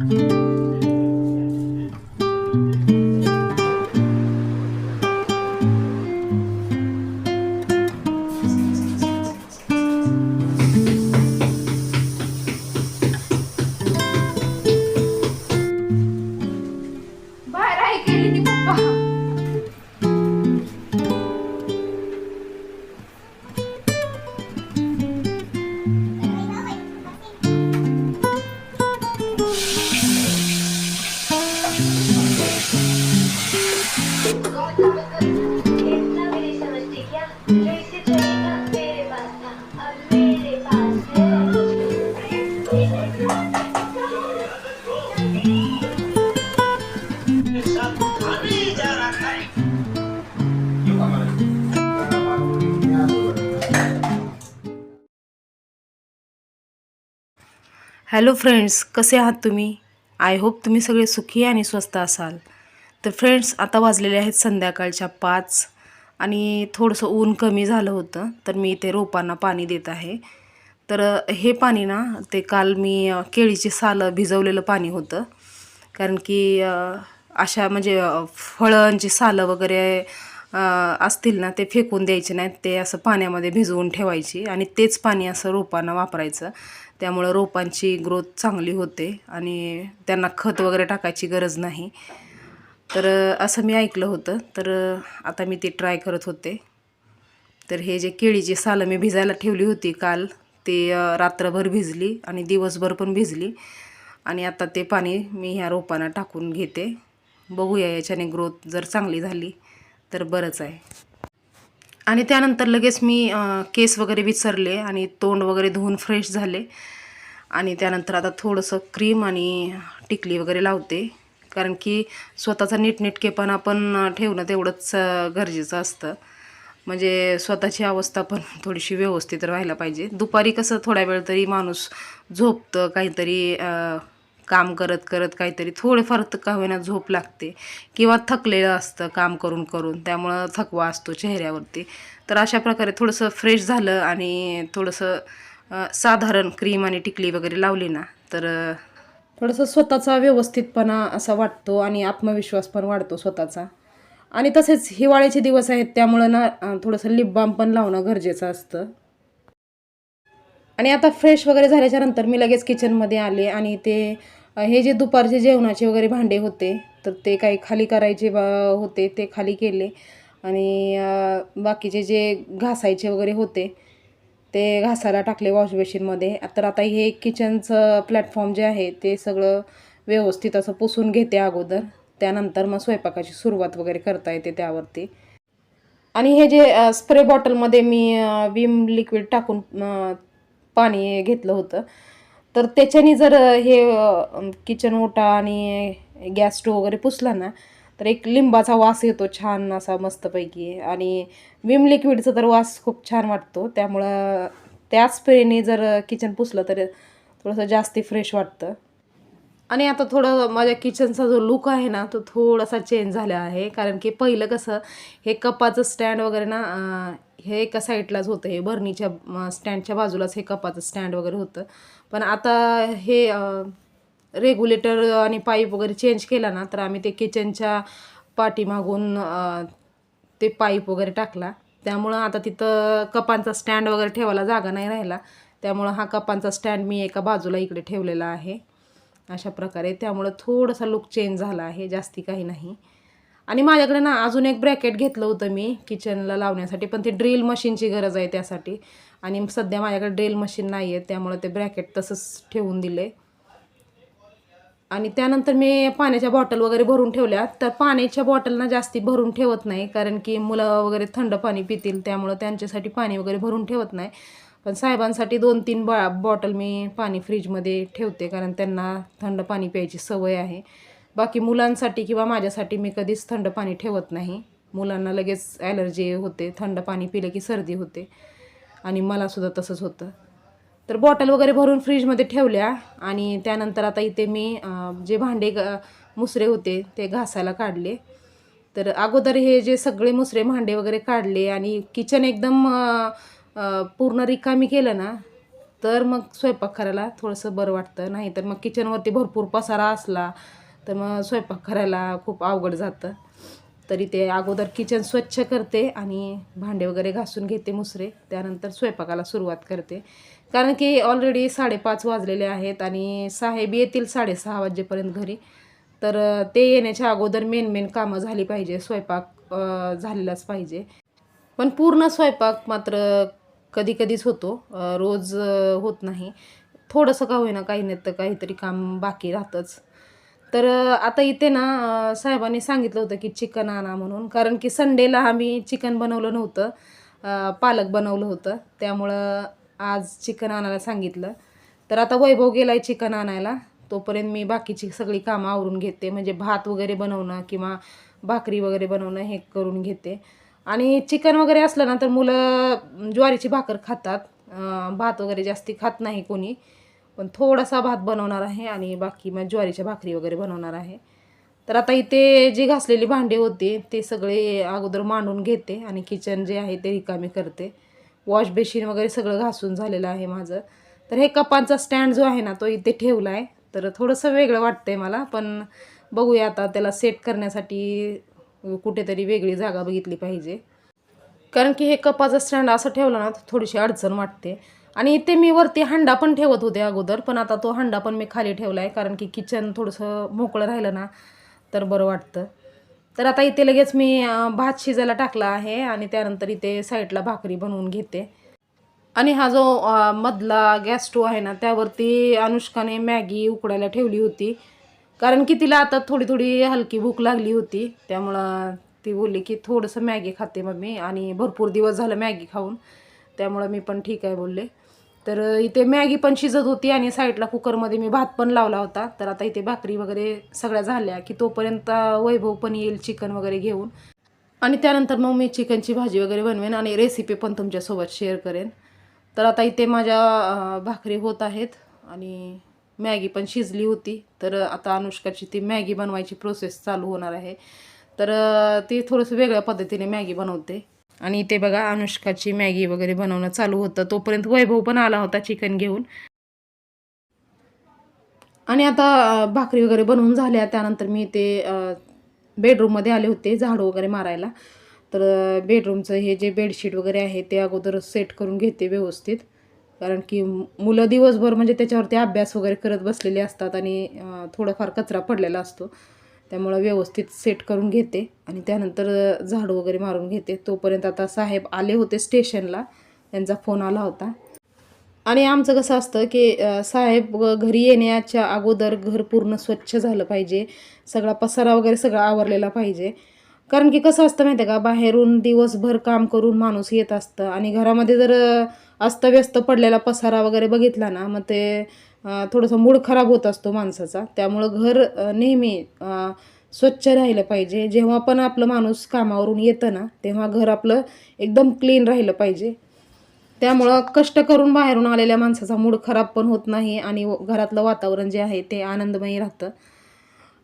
बाहेर hello friends कसे आहात तुम्ही? आय होप तुम्ही सगळे सुखी आणि स्वस्त असाल. तर फ्रेंड्स आता वाजलेले आहेत संध्याकाळच्या पाच आणि थोडंसं ऊन कमी झालं होतं तर मी इथे रोपांना पाणी देत आहे. तर हे पाणी ना ते काल मी केळीची सालं भिजवलेलं पाणी होतं. कारण की अशा म्हणजे फळांची सालं वगैरे असतील ना ते फेकून द्यायचे नाहीत. ते असं पाण्यामध्ये भिजवून ठेवायची आणि तेच पाणी असं रोपांना वापरायचं. त्यामुळं रोपांची ग्रोथ चांगली होते आणि त्यांना खत वगैरे टाकायची गरज नाही. तर असं मी ऐकलं होतं. तर आता मी ते ट्राय करत होते. तर हे जे केळीची सालं मी भिजायला ठेवली होती काल ते रात्रभर भिजली आणि दिवसभर पण भिजली. आणि आता ते पाणी मी ह्या रोपांना टाकून घेते. बघूया याच्याने ग्रोथ जर चांगली झाली तर बरंच आहे. आणि त्यानंतर लगेच मी केस वगैरे विसरले आणि तोंड वगैरे धुवून फ्रेश झाले. आणि त्यानंतर आता थोडंसं क्रीम आणि टिकली वगैरे लावते. कारण की स्वतःचा नीटनेटकेपणा पण ठेवणं तेवढंच गरजेचं असतं. म्हणजे स्वतःची अवस्था पण थोडीशी व्यवस्थित राहायला पाहिजे. दुपारी कसं थोड्या वेळ तरी माणूस झोपतं काहीतरी काम करत करत काहीतरी थोडेफार त- का होईना झोप लागते किंवा थकलेलं असतं काम करून करून त्यामुळं थकवा असतो चेहऱ्यावरती. तर अशा प्रकारे थोडंसं फ्रेश झालं आणि थोडंसं साधारण क्रीम आणि टिकली वगैरे लावली ना तर थोडंसं स्वतःचा व्यवस्थितपणा असा वाटतो आणि आत्मविश्वास पण वाढतो स्वतःचा. आणि तसेच हिवाळ्याचे दिवस आहेत त्यामुळं ना थोडंसं लिप बाम पण लावणं गरजेचं असतं. आणि आता फ्रेश वगैरे झाल्याच्यानंतर मी लगेच किचनमध्ये आले आणि ते हे जे दुपारचे जेवणाचे वगैरे भांडे होते तर ते काही खाली करायचे बा होते ते खाली केले. आणि बाकीचे जे घासायचे वगैरे होते ते घासायला टाकले वॉश बेसिनमध्ये. तर आता हे किचनचं प्लॅटफॉर्म जे आहे ते सगळं व्यवस्थित असं पुसून घेते अगोदर. त्यानंतर मग स्वयंपाकाची सुरुवात वगैरे करता येते त्यावरती. आणि हे जे स्प्रे बॉटलमध्ये मी विम लिक्विड टाकून पाणी घेतलं होतं. तर त्याच्याने जर हे किचन ओटा आणि गॅस स्टोव वगैरे पुसला ना तर एक लिंबाचा वास येतो छान असा मस्तपैकी. आणि विम लिक्विडचा तर वास खूप छान वाटतो. त्यामुळं त्याच स्प्रेने जर किचन पुसलं तर थोडंसं जास्ती फ्रेश वाटतं. आणि आता थोडं माझ्या किचनचा जो लुक आहे ना तो थोडासा चेंज झाला आहे. कारण की पहिलं कसं हे कपाचं स्टँड वगैरे ना हे एका साईडलाच होतं. हे भरणीच्या स्टँडच्या बाजूलाच हे कपाचं स्टँड वगैरे होतं. पण आता हे रेग्युलेटर आणि पाईप वगैरे चेंज केला ना तर आम्ही ते किचनच्या पाठीमागून ते पाईप वगैरे टाकला. त्यामुळं आता तिथं कपांचा स्टँड वगैरे ठेवायला जागा नाही राहिला. त्यामुळं हा कपांचा स्टँड मी एका बाजूला इकडे ठेवलेला आहे. अशा प्रकारे त्यामुळं थोडासा लुक चेंज झाला आहे जास्ती काही नाही. आणि माझ्याकडे ना अजून एक ब्रॅकेट घेतलं होतं मी किचनला लावण्यासाठी पण ते ड्रिल मशीनची गरज आहे त्यासाठी. आणि सध्या माझ्याकडे ड्रिल मशीन नाही आहे त्यामुळं ते ब्रॅकेट तसंच ठेवून दिले. आणि त्यानंतर मी पाण्याच्या बॉटल वगैरे भरून ठेवल्या. तर पाण्याच्या बॉटलना जास्ती भरून ठेवत नाही कारण की मुलं वगैरे थंड पाणी पितील त्यामुळं त्यांच्यासाठी पाणी वगैरे भरून ठेवत नाही. पण साहेबांसाठी दोन तीन बा बॉटल मी पाणी फ्रीजमध्ये ठेवते कारण त्यांना थंड पाणी प्यायची सवय आहे. बाकी मुलांसाठी किंवा माझ्यासाठी मी कधीच थंड पाणी ठेवत नाही. मुलांना लगेच ॲलर्जी होते थंड पाणी पिलं की सर्दी होते. आणि मलासुद्धा तसंच होतं. तर बॉटल वगैरे भरून फ्रीजमध्ये ठेवल्या आणि त्यानंतर आता इथे मी जे भांडे ग मुसरे होते ते घासायला काढले. तर अगोदर हे जे सगळे मुसरे भांडे वगैरे काढले आणि किचन एकदम पूर्ण रिकामी केलं ना तर मग स्वयंपाक करायला थोडंसं बरं वाटतं. नाही तर मग किचनवरती भरपूर पसारा असला तर मग स्वयंपाक करायला खूप अवघड जातं. तरी ते अगोदर किचन स्वच्छ करते आणि भांडे वगैरे घासून घेते मुसरे. त्यानंतर स्वयंपाकाला सुरुवात करते. कारण की ऑलरेडी साडेपाच वाजलेले आहेत आणि साहेब येतील साडेसहा वाजेपर्यंत घरी. तर ते येण्याच्या अगोदर मेन मेन कामं झाली पाहिजे. स्वयंपाक झालेलाच पाहिजे. पण पूर्ण स्वयंपाक मात्र कधी कधीच होतो रोज होत नाही. थोडंसं का होईना काही नाही तर काहीतरी काम बाकी राहतंच. तर आता इथे ना साहेबांनी सांगितलं होतं की चिकन आणा म्हणून. कारण की संडेला आम्ही चिकन बनवलं नव्हतं. पालक बनवलं होतं. त्यामुळं आज चिकन आणायला सांगितलं. तर आता वैभव गेला आहे चिकन आणायला. तोपर्यंत मी बाकीची सगळी कामं आवरून घेते. म्हणजे भात वगैरे बनवणं किंवा भाकरी वगैरे बनवणं हे करून घेते. आणि चिकन वगैरे असलं ना तर मुलं ज्वारीची भाकर खातात. भात वगैरे जास्ती खात नाही कोणी. पण थोडासा भात बनवणार आहे आणि बाकी मग ज्वारीच्या भाकरी वगैरे बनवणार आहे. तर आता इथे जी घासलेली भांडी होती ते सगळे अगोदर मांडून घेते आणि किचन जे आहे ते रिकामी करते. वॉश बेसिन वगैरे सगळं घासून झालेलं आहे माझं. तर हे कपांचा स्टँड जो आहे ना तो इथे ठेवला आहे तर थोडंसं वेगळं वाटतंय मला पण बघूया आता त्याला सेट करण्यासाठी कुठेतरी वेगळी जागा बघितली पाहिजे. कारण की हे कपाचं स्टँड असं ठेवलं ना थोडीशी अडचण वाटते. आणि इथे मी वरती हंडा पण ठेवत होते अगोदर पण आता तो हंडा पण मी खाली ठेवला आहे कारण की किचन थोडंसं मोकळं राहिलं ना तर बरं वाटतं. तर आता इथे लगेच मी भात शिजायला टाकला आहे आणि त्यानंतर इथे साईडला भाकरी बनवून घेते. आणि हा जो मधला गॅस स्टोव आहे ना त्यावरती अनुष्काने मॅगी उकडायला ठेवली होती. कारण की तिला आता थोडी थोडी हलकी भूक लागली होती त्यामुळं ती बोलली की थोडंसं मॅगी खाते मम्मी आणि भरपूर दिवस झालं मॅगी खाऊन त्यामुळं मी पण ठीक आहे बोलले. तर इथे मॅगी पण शिजत होती आणि साईडला कुकरमध्ये मी भात पण लावला होता. तर आता इथे भाकरी वगैरे सगळ्या झाल्या की तोपर्यंत वैभव पण येईल चिकन वगैरे घेऊन. आणि त्यानंतर मग मी चिकनची भाजी वगैरे बनवेन आणि रेसिपी पण तुमच्यासोबत शेअर करेन. तर आता इथे माझ्या भाकरी होत आहेत आणि मॅगी पण शिजली होती. तर आता अनुष्काची ती मॅगी बनवायची प्रोसेस चालू होणार आहे. तर ती थोडंसं वेगळ्या पद्धतीने मॅगी बनवते. आणि इथे बघा अनुष्काची मॅगी वगैरे बनवणं चालू होतं. तोपर्यंत वैभव पण आला होता चिकन घेऊन. आणि आता भाकरी वगैरे बनवून झाल्या. त्यानंतर मी ते बेडरूममध्ये आले होते झाडू वगैरे मारायला. तर बेडरूमचं हे जे बेडशीट वगैरे आहे ते अगोदर सेट करून घेते व्यवस्थित. कारण की मुलं दिवसभर म्हणजे त्याच्यावरती अभ्यास वगैरे करत बसलेले असतात आणि थोडंफार थोडाफार कचरा पडलेला असतो. त्यामुळं व्यवस्थित सेट करून घेते आणि त्यानंतर झाडू वगैरे मारून घेते. तोपर्यंत आता साहेब आले होते स्टेशनला. त्यांचा फोन आला होता. आणि आमचं कसं असतं की साहेब घरी येण्याच्या अगोदर घर पूर्ण स्वच्छ झालं पाहिजे. सगळा पसारा वगैरे सगळा आवरलेला पाहिजे. कारण की कसं असतं माहिती आहे का बाहेरून दिवसभर काम करून माणूस येत असतं. आणि घरामध्ये जर अस्तव्यस्त पडलेला पसारा वगैरे बघितला ना मग ते थोडासा मूड खराब होत असतो माणसाचा. त्यामुळं घर नेहमी स्वच्छ राहिलं पाहिजे. जेव्हा पण आपलं माणूस कामावरून येतं ना तेव्हा घर आपलं एकदम क्लीन राहिलं पाहिजे. त्यामुळं कष्ट करून बाहेरून आलेल्या माणसाचा मूड खराब पण होत नाही आणि व- घरातलं वातावरण जे आहे ते आनंदमयी राहतं.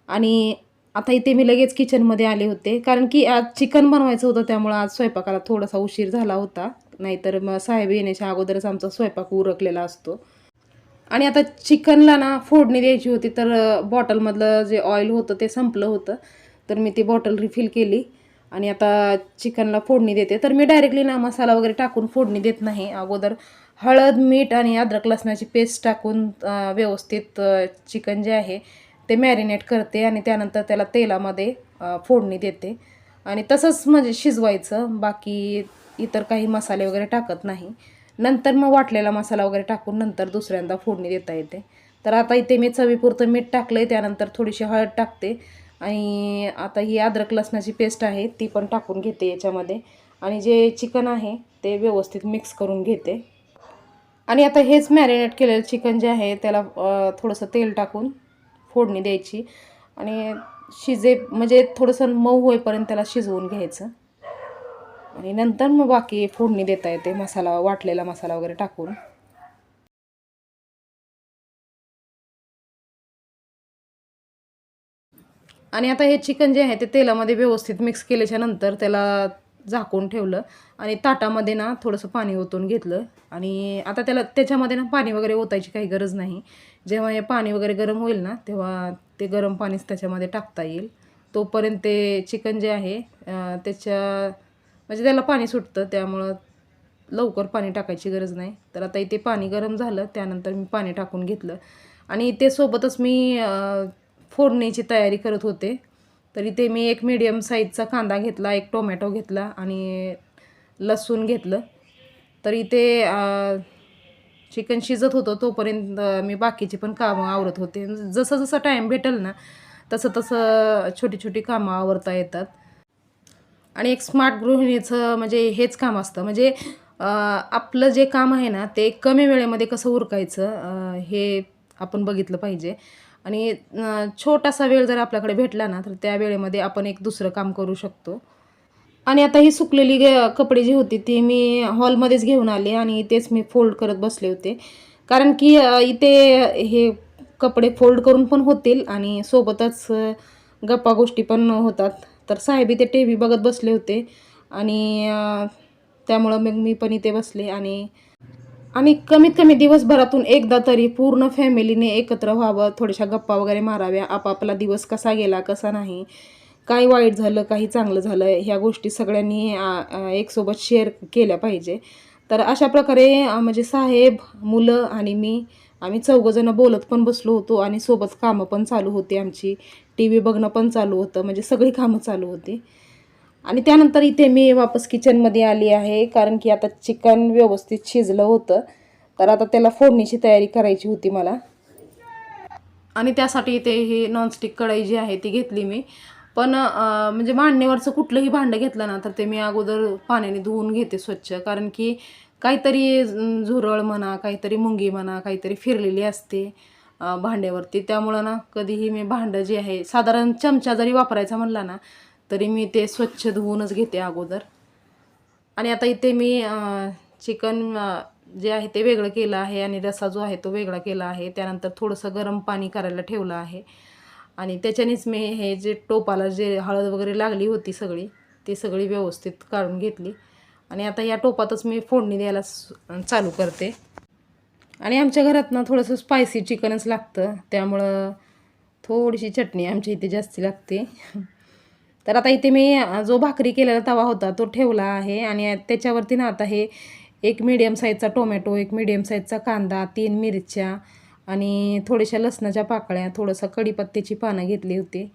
आणि आता इथे मी लगेच किचनमध्ये आले होते. कारण की आज चिकन बनवायचं होतं त्यामुळं आज स्वयंपाकाला थोडासा उशीर झाला होता. नाहीतर मग साहेब येण्याच्या अगोदरच आमचा स्वयंपाक उरकलेला असतो. आणि आता चिकनला ना फोडणी द्यायची होती तर बॉटलमधलं जे ऑइल होतं ते संपलं होतं. तर मी ती बॉटल रिफिल केली आणि आता चिकनला फोडणी देते. तर मी डायरेक्टली ना मसाला वगैरे टाकून फोडणी देत नाही. अगोदर हळद मीठ आणि अद्रक लसणाची पेस्ट टाकून व्यवस्थित चिकन जे आहे ते मॅरिनेट करते आणि त्यानंतर त्याला तेलामध्ये फोडणी देते. आणि तसंच म्हणजे शिजवायचं. बाकी इतर काही मसाले वगैरे टाकत नाही. नंतर मग वाटलेला मसाला वगैरे टाकून नंतर दुसऱ्यांदा फोडणी देता येते. तर आता इथे मी चवीपुरतं मीठ टाकलं आहे त्यानंतर थोडीशी हळद टाकते. आणि आता ही अद्रक लसणाची पेस्ट आहे ती पण टाकून घेते याच्यामध्ये. आणि जे चिकन आहे ते व्यवस्थित मिक्स करून घेते. आणि आता हेच मॅरिनेट केलेलं चिकन जे आहे त्याला थोडंसं तेल टाकून फोडणी द्यायची. आणि शिजे म्हणजे थोडंसं मऊ होईपर्यंत त्याला शिजवून घ्यायचं. आणि नंतर मग बाकी फोडणी देता येते मसाला वाटलेला मसाला वगैरे टाकून. आणि आता हे चिकन जे आहे ते तेलामध्ये व्यवस्थित मिक्स केल्याच्यानंतर त्याला झाकून ठेवलं आणि ताटामध्ये ना थोडंसं पाणी ओतून घेतलं. आणि आता त्याला त्याच्यामध्ये ना पाणी वगैरे ओतायची काही गरज नाही. जेव्हा हे पाणी वगैरे गरम होईल ना तेव्हा ते गरम पाणीच त्याच्यामध्ये टाकता येईल. तोपर्यंत ते चिकन जे आहे त्याच्या म्हणजे त्याला पाणी सुटतं त्यामुळं लवकर पाणी टाकायची गरज नाही. तर आता इथे पाणी गरम झालं त्यानंतर मी पाणी टाकून घेतलं. आणि ते सोबतच मी फोडणीची तयारी करत होते. तर इथे मी एक मीडियम साईजचा कांदा घेतला एक टोमॅटो घेतला आणि लसूण घेतलं. तर इथे चिकन शिजत होतं तोपर्यंत मी बाकीची पण कामं आवरत होते. जसं जसं टाईम भेटेल ना तसं तसं छोटी छोटी कामं आवरता येतात. आणि एक स्मार्ट गृहिणीचं म्हणजे हेच काम असतं. म्हणजे आपलं जे काम आहे ना ते कमी वेळेमध्ये कसं उरकायचं हे आपण बघितलं पाहिजे. आणि छोटासा वेळ जर आपल्याकडे भेटला ना तर त्या वेळेमध्ये आपण एक दुसरं काम करू शकतो. आणि आता ही सुकलेली गे- कपडे जी होती ती मी हॉलमध्येच घेऊन आले आणि तेच मी फोल्ड करत बसले होते. कारण की इथे हे कपडे फोल्ड करून पण होतील आणि सोबतच गप्पा गोष्टी पण होतात. तर साहेब इथे टी व्ही बघत बसले होते. आणि त्यामुळं मग मी पण इथे बसले आणि आणि कमीत कमी दिवसभरातून एकदा तरी पूर्ण फॅमिलीने एकत्र व्हावं थोड्याशा गप्पा वगैरे माराव्या आपापला दिवस कसा गेला कसा नाही काही वाईट झालं काही चांगलं झालं ह्या गोष्टी सगळ्यांनी एकसोबत शेअर केल्या पाहिजे. तर अशा प्रकारे म्हणजे साहेब मुलं आणि मी आम्ही चौघंजणं बोलत पण बसलो होतो आणि सोबत कामं पण चालू होती आमची. टी व्ही बघणं पण चालू होतं म्हणजे सगळी कामं चालू होती. आणि त्यानंतर इथे मी वापस किचनमध्ये आली आहे कारण की आता चिकन व्यवस्थित शिजलं होतं. तर आता त्याला फोडणीची तयारी करायची होती मला. आणि त्यासाठी इथे ही नॉनस्टिक कढई जी आहे ती घेतली मी. पण म्हणजे मांडणीवरचं कुठलंही भांडं घेतलं ना तर ते मी अगोदर पाण्याने धुवून घेते स्वच्छ. कारण की काहीतरी झुरळ म्हणा काहीतरी मुंगी म्हणा काहीतरी फिरलेली असते. भांड्यावरती. त्यामुळं ना कधीही मी भांडं जे आहे साधारण चमचा जरी वापरायचा म्हणला ना तरी मी ते स्वच्छ धुवूनच घेते अगोदर. आणि आता इथे मी चिकन जे आहे ते वेगळं केलं आहे आणि रसा जो आहे तो वेगळा केला आहे. त्यानंतर थोडंसं गरम पाणी करायला ठेवलं आहे. आणि त्याच्यानेच मी हे जे टोपाला जे हळद वगैरे लागली होती सगळी ती सगळी व्यवस्थित काढून घेतली. आणि आता या टोपातच मी फोडणी द्यायला चालू करते. आणि आमच्या घरात ना थोडंसं स्पायसी चिकनच लागतं. त्यामुळं थोडीशी चटणी आमच्या इथे जास्ती लागते. तर आता इथे मी जो भाकरी केलेला तवा होता तो ठेवला आहे. आणि त्याच्यावरती ना आता हे एक मिडियम साईजचा टोमॅटो एक मिडियम साईजचा कांदा तीन मिरच्या आणि थोड्याशा लसणाच्या पाकळ्या थोडंसं कढीपत्त्याची पानं घेतली होती.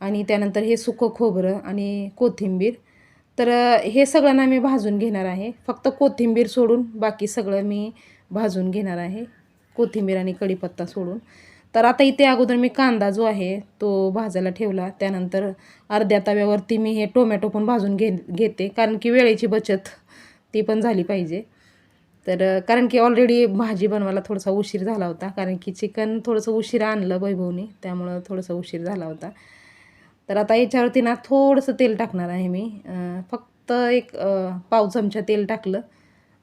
आणि त्यानंतर हे सुकं खोबरं आणि कोथिंबीर. तर हे सगळं ना मी भाजून घेणार आहे. फक्त कोथिंबीर सोडून बाकी सगळं मी भाजून घेणार आहे कोथिंबीर आणि कढीपत्ता सोडून. तर आता इथे अगोदर मी कांदा जो आहे तो भाजायला ठेवला. त्यानंतर अर्ध्या तव्यावरती मी हे टोमॅटो पण भाजून घे घेते. कारण की वेळेची बचत ती पण झाली पाहिजे. तर कारण की ऑलरेडी भाजी बनवायला थोडासा उशीर झाला होता. कारण की चिकन थोडंसं उशीर आणलं वैभवनी. त्यामुळं थोडंसं उशीर झाला होता. तर आता याच्यावरती ना थोडंसं तेल टाकणार आहे मी. फक्त एक पाव चमचा तेल टाकलं.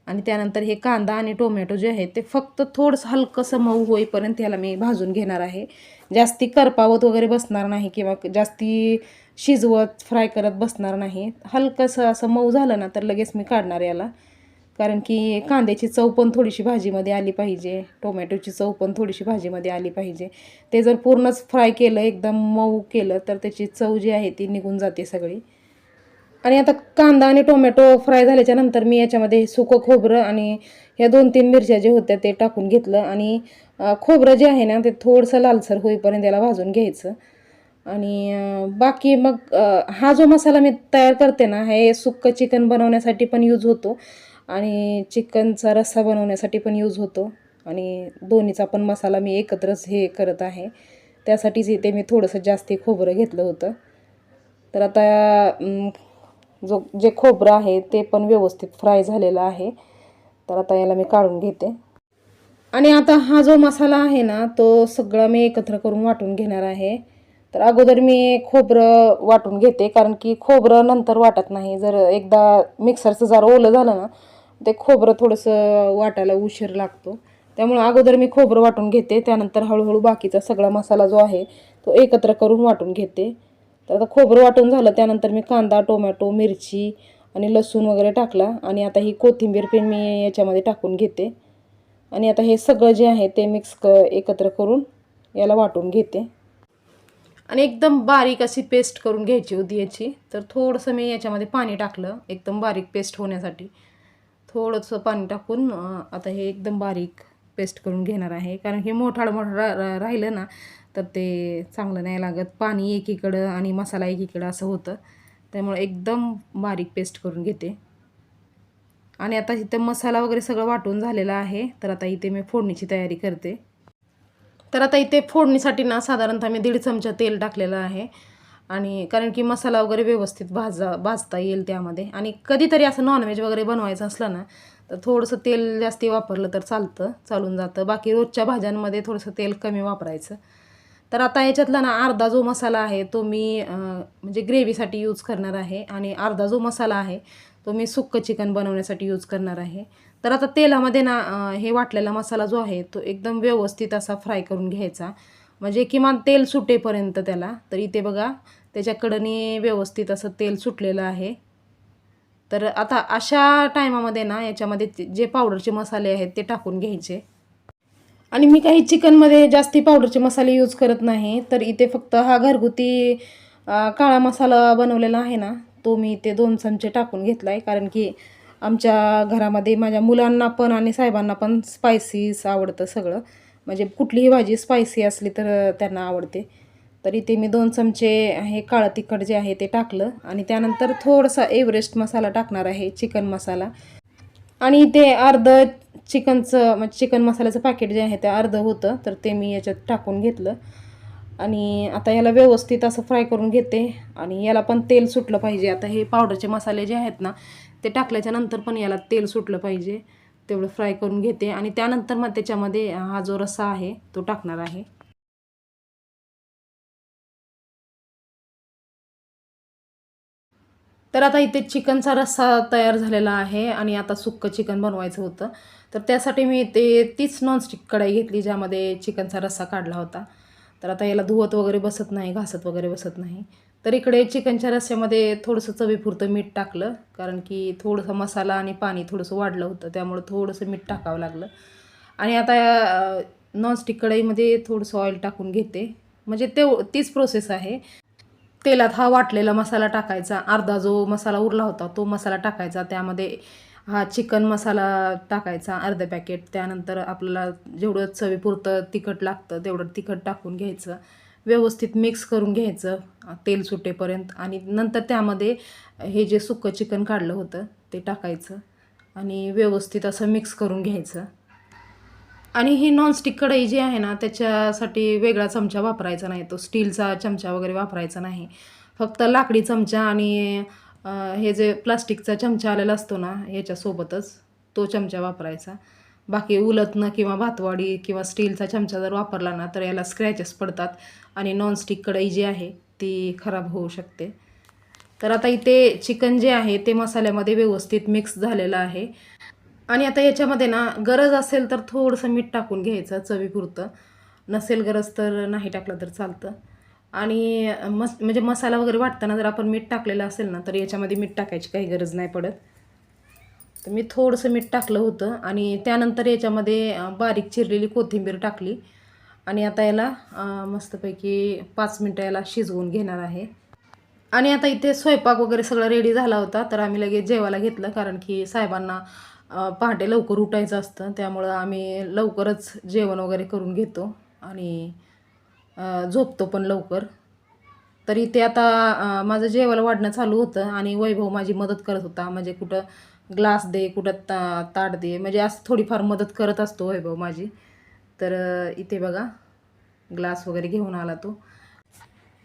आणि त्यानंतर हे कांदा आणि टोमॅटो जे आहे ते फक्त थोडंसं हलकंसं मऊ होईपर्यंत ह्याला मी भाजून घेणार आहे. जास्ती करपावत वगैरे बसणार नाही किंवा जास्ती शिजवत फ्राय करत बसणार नाही. हलकंसं असं मऊ झालं ना तर लगेच मी काढणार याला. कारण की कांद्याची चव पण थोडीशी भाजीमध्ये आली पाहिजे टोमॅटोची चव पण थोडीशी भाजीमध्ये आली पाहिजे. ते जर पूर्णच फ्राय केलं एकदम मऊ केलं तर त्याची चव जी आहे ती निघून जाते सगळी. आणि आता कांदा आणि टोमॅटो फ्राय झाल्याच्यानंतर मी याच्यामध्ये सुकं खोबरं आणि ह्या दोन तीन मिरच्या जे होत्या ते टाकून घेतलं. आणि खोबरं जे आहे ना ते थोडंसं लालसर होईपर्यंत त्याला भाजून घ्यायचं. आणि बाकी मग हा जो मसाला मी तयार करते ना हे सुक्कं चिकन बनवण्यासाठी पण यूज होतो. आणि चिकनचा रस्सा बनवण्यासाठी पण यूज होतो. आणि दोन्हीचा पण मसाला मी एकत्रच हे करत आहे. त्यासाठीच इथे मी थोडंसं जास्ती खोबरं घेतलं होतं. तर आता जो जे खोबरं आहे ते पण व्यवस्थित फ्राय झालेलं आहे. तर आता याला मी काढून घेते. आणि आता हा जो मसाला आहे ना तो सगळा मी एकत्र करून वाटून घेणार आहे. तर अगोदर मी खोबरं वाटून घेते कारण की खोबरं नंतर वाटत नाही. जर एकदा मिक्सरचं जर ओलं झालं ना ते खोबरं थोडंसं वाटायला उशीर लागतो. त्यामुळं अगोदर मी खोबरं वाटून घेते. त्यानंतर हळूहळू बाकीचा सगळा मसाला जो आहे तो एकत्र करून वाटून घेते. तर आता खोबरं वाटून झालं त्यानंतर मी कांदा टोमॅटो मिरची आणि लसूण वगैरे टाकला आणि आता ही कोथिंबीर पण मी याच्यामध्ये टाकून घेते. आणि आता हे सगळं जे आहे ते मिक्स क एकत्र करून याला वाटून घेते. आणि एकदम बारीक अशी पेस्ट करून घ्यायची होती याची. तर थोडंसं मी याच्यामध्ये पाणी टाकलं एकदम बारीक पेस्ट होण्यासाठी. थोडंसं पाणी टाकून आता हे एकदम बारीक पेस्ट करून घेणार आहे. कारण हे मोठाळ मोठं रा- राहिलं ना तर ते चांगलं नाही लागत. पाणी एकीकडं आणि मसाला एकीकडं असं होतं. त्यामुळे एकदम बारीक पेस्ट करून घेते. आणि आता इथं मसाला वगैरे सगळं वाटून झालेला आहे. तर आता इथे मी फोडणीची तयारी करते. तर आता इथे फोडणीसाठी ना साधारणतः मी दीड चमचा तेल टाकलेलं आहे. आणि कारण की मसाला वगैरे व्यवस्थित भाजा भाजता येईल त्यामध्ये. आणि कधीतरी असं नॉनव्हेज वगैरे बनवायचं असलं ना तर थोडंसं तेल जास्ती वापरलं तर चालतं चालून जातं. बाकी रोजच्या भाज्यांमध्ये थोडंसं तेल कमी वापरायचं. तर आता याच्यातला ना अर्धा जो मसाला आहे तो मी म्हणजे ग्रेव्हीसाठी यूज करणार आहे आणि अर्धा जो मसाला आहे तो मी सुक्कं चिकन बनवण्यासाठी यूज करणार आहे. तर आता तेलामध्ये ना हे वाटलेला मसाला जो आहे तो एकदम व्यवस्थित असा फ्राय करून घ्यायचा. म्हणजे किमान तेल सुटेपर्यंत त्याला. तर इथे बघा त्याच्याकडनी व्यवस्थित असं तेल सुटलेलं आहे. तर आता अशा टायमामध्ये ना याच्यामध्ये ते- जे पावडरचे मसाले आहेत ते टाकून घ्यायचे. आणि मी काही चिकनमध्ये जास्ती पावडरचे मसाले यूज करत नाही तर इथे फक्त हा घरगुती काळा मसाला बनवलेला आहे ना तो मी इथे दोन चमचे टाकून घेतला आहे कारण की आमच्या घरामध्ये माझ्या मुलांना पण आणि साहेबांना पण स्पायसीस आवडतं सगळं. म्हणजे कुठलीही भाजी स्पायसी असली तर त्यांना आवडते. तर इथे मी दोन चमचे हे काळं तिखट जे आहे ते टाकलं आणि त्यानंतर थोडासा एव्हरेस्ट मसाला टाकणार आहे चिकन मसाला. आणि ते अर्ध चिकनचं म्हणजे चिकन मसाल्याचं पॅकेट जे आहे ते अर्धं होतं तर ते मी याच्यात टाकून घेतलं. आणि आता याला व्यवस्थित असं फ्राय करून घेते. आणि याला पण तेल सुटलं पाहिजे. आता हे पावडरचे मसाले जे आहेत ना ते टाकल्याच्या नंतर पण याला तेल सुटलं पाहिजे. तेवढं फ्राय करून घेते. आणि त्यानंतर मग त्याच्यामध्ये हा जो रस्सा आहे तो टाकणार आहे. तर आता इथे चिकनचा रस्सा तयार झालेला आहे आणि आता सुक्कं चिकन बनवायचं होतं. तर त्यासाठी मी ते तीच नॉनस्टिक कढाई घेतली ज्यामध्ये चिकनचा रस्सा काढला होता. तर आता याला धुवत वगैरे बसत नाही घासत वगैरे बसत नाही. तर इकडे चिकनच्या रस्स्यामध्ये थोडंसं चवीपुरतं मीठ टाकलं कारण की थोडंसं मसाला आणि पाणी थोडंसं वाढलं होतं त्यामुळं थोडंसं मीठ टाकावं लागलं. आणि आता नॉनस्टिक कढईमध्ये थोडंसं ऑइल टाकून घेते. म्हणजे ते तीच प्रोसेस आहे. तेलात हा वाटलेला मसाला टाकायचा. अर्धा जो मसाला उरला होता तो मसाला टाकायचा. त्यामध्ये हा चिकन मसाला टाकायचा अर्धे पॅकेट त्यानंतर आपल्याला जेवढं चवीपुरतं तिखट लागतं तेवढं तिखट टाकून घ्यायचं. व्यवस्थित मिक्स करून घ्यायचं तेल सुटेपर्यंत. आणि नंतर त्यामध्ये हे जे सुक्कं चिकन काढलं होतं ते टाकायचं. आणि व्यवस्थित असं मिक्स करून घ्यायचं. आणि ही नॉनस्टिक कढई जी आहे ना त्याच्यासाठी वेगळा चमचा वापरायचा नाही. तो स्टीलचा चमचा वगैरे वापरायचा नाही. फक्त लाकडी चमचा आणि हे जे प्लास्टिकचा चमचा आलेला असतो ना याच्यासोबतच तो चमचा वापरायचा. बाकी उलतनं किंवा भातवाडी किंवा स्टीलचा चमचा जर वापरला ना तर याला स्क्रॅचेस पडतात आणि नॉनस्टिक कढई जी आहे ती खराब होऊ शकते. तर आता इथे चिकन जे आहे ते मसाल्यामध्ये व्यवस्थित मिक्स झालेलं आहे. आणि आता याच्यामध्ये ना गरज असेल तर थोडंसं मीठ टाकून घ्यायचं चवीपुरतं. नसेल गरज तर नाही टाकलं तर चालतं. आणि मस म्हणजे मसाला वगैरे वाटताना जर आपण मीठ टाकलेलं असेल ना तर याच्यामध्ये मीठ टाकायची काही गरज नाही पडत. तर मी थोडंसं मीठ टाकलं होतं आणि त्यानंतर याच्यामध्ये बारीक चिरलेली कोथिंबीर टाकली. आणि आता याला मस्तपैकी पाच मिनटं याला शिजवून घेणार आहे. आणि आता इथे स्वयंपाक वगैरे सगळं रेडी झाला होता तर आम्ही लगेच जेवायला घेतलं कारण की साहेबांना पहाटे लवकर उठायचं असतं. त्यामुळं आम्ही लवकरच जेवण वगैरे करून घेतो आणि झोपतो पण लवकर. तर इथे आता माझं जेवायला वाढणं चालू होतं आणि वैभव माझी मदत करत होता. म्हणजे कुठं ग्लास दे कुठं ता ताट दे म्हणजे असं थोडीफार मदत करत असतो वैभव माझी. तर इथे बघा ग्लास वगैरे घेऊन आला तो.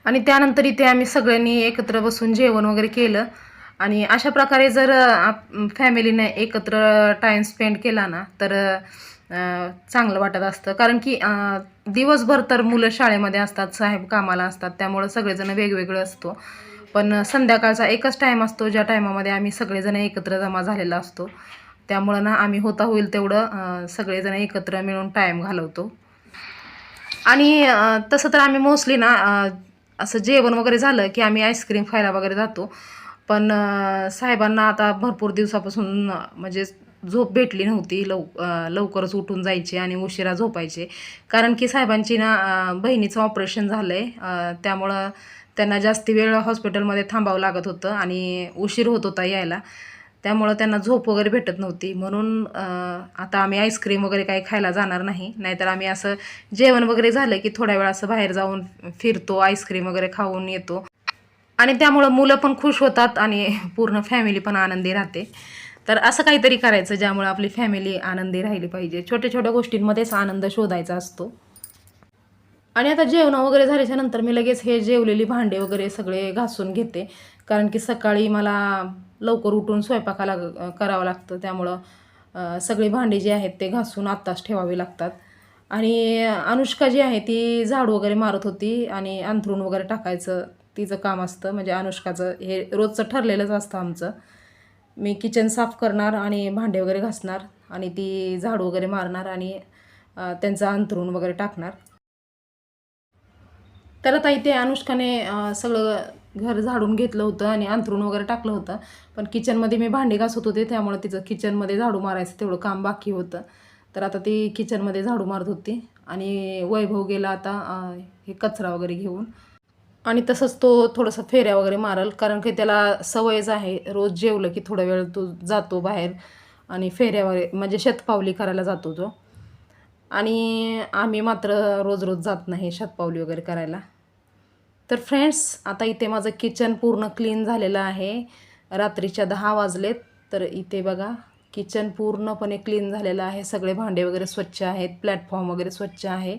आणि त्यानंतर इथे आम्ही सगळ्यांनी एकत्र बसून जेवण वगैरे केलं. आणि अशा प्रकारे जर फॅमिलीने एकत्र टाईम स्पेंड केला ना तर चांगलं वाटत असतं. कारण की दिवसभर तर मुलं शाळेमध्ये असतात साहेब कामाला असतात त्यामुळं सगळेजण वेगवेगळं असतो. पण संध्याकाळचा एकच टाईम असतो ज्या टायमामध्ये आम्ही सगळेजण एकत्र जमा झालेला असतो. त्यामुळं ना आम्ही होता होईल तेवढं सगळेजण एकत्र मिळून टाईम घालवतो. आणि तसं तर आम्ही मोस्टली ना असं जेवण वगैरे झालं की आम्ही आईस्क्रीम खायला वगैरे जातो. पण साहेबांना आता भरपूर दिवसापासून म्हणजे झोप भेटली नव्हती. लव लवकरच उठून जायचे आणि उशिरा झोपायचे. कारण की साहेबांची ना बहिणीचं ऑपरेशन झालं आहे त्यामुळं त्यांना जास्ती वेळ हॉस्पिटलमध्ये थांबावं लागत होतं आणि उशीर होत होता यायला. त्यामुळं त्यांना झोप वगैरे भेटत नव्हती. म्हणून आता आम्ही आईस्क्रीम वगैरे काही खायला जाणार नाही. नाहीतर आम्ही असं जेवण वगैरे झालं की थोड्या वेळ असं बाहेर जाऊन फिरतो आईस्क्रीम वगैरे खाऊन येतो. आणि त्यामुळं मुलं पण खुश होतात आणि पूर्ण फॅमिली पण आनंदी राहते. तर असं काहीतरी करायचं ज्यामुळे आपली फॅमिली आनंदी राहिली पाहिजे. छोट्या छोट्या गोष्टींमध्येच आनंद शोधायचा असतो. आणि आता जेवण वगैरे झाल्याच्यानंतर मी लगेच हे जेवलेली भांडे वगैरे सगळे घासून घेते. कारण की सकाळी मला लवकर उठून स्वयंपाकाला करावं लागतं. त्यामुळं सगळी भांडी जी आहेत ते घासून आत्ताच ठेवावी लागतात. आणि अनुष्का जी आहे ती झाड वगैरे मारत होती आणि अंथरूण वगैरे टाकायचं तिचं काम असतं. म्हणजे अनुष्काचं हे रोजचं ठरलेलंच असतं आमचं. मी किचन साफ करणार आणि भांडे वगैरे घासणार आणि ती झाडू वगैरे मारणार आणि त्यांचं अंथरूण वगैरे टाकणार. तर आता इथे अनुष्काने सगळं घर झाडून घेतलं होतं आणि अंथरूण वगैरे टाकलं होतं. पण किचनमध्ये मी भांडे घासत होते त्यामुळे तिचं किचनमध्ये झाडू मारायचं तेवढं काम बाकी होतं. तर आता ती किचनमध्ये झाडू मारत होती. आणि वैभव गेला आता हे कचरा वगैरे घेऊन. आणि तसंच तो थोडंसं फेऱ्या वगैरे मारल कारण की त्याला सवयच आहे रोज जेवलं की थोडा वेळ तो जातो बाहेर आणि फेऱ्या वगैरे म्हणजे शतपावली करायला जातो तो. आणि आम्ही मात्र रोज रोज जात नाही शतपावली वगैरे करायला. तर फ्रेंड्स आता इथे माझं किचन पूर्ण क्लीन झालेलं आहे. रात्रीच्या दहा वाजलेत तर इथे बघा किचन पूर्णपणे क्लीन झालेलं आहे. सगळे भांडे वगैरे स्वच्छ आहेत प्लॅटफॉर्म वगैरे स्वच्छ आहे.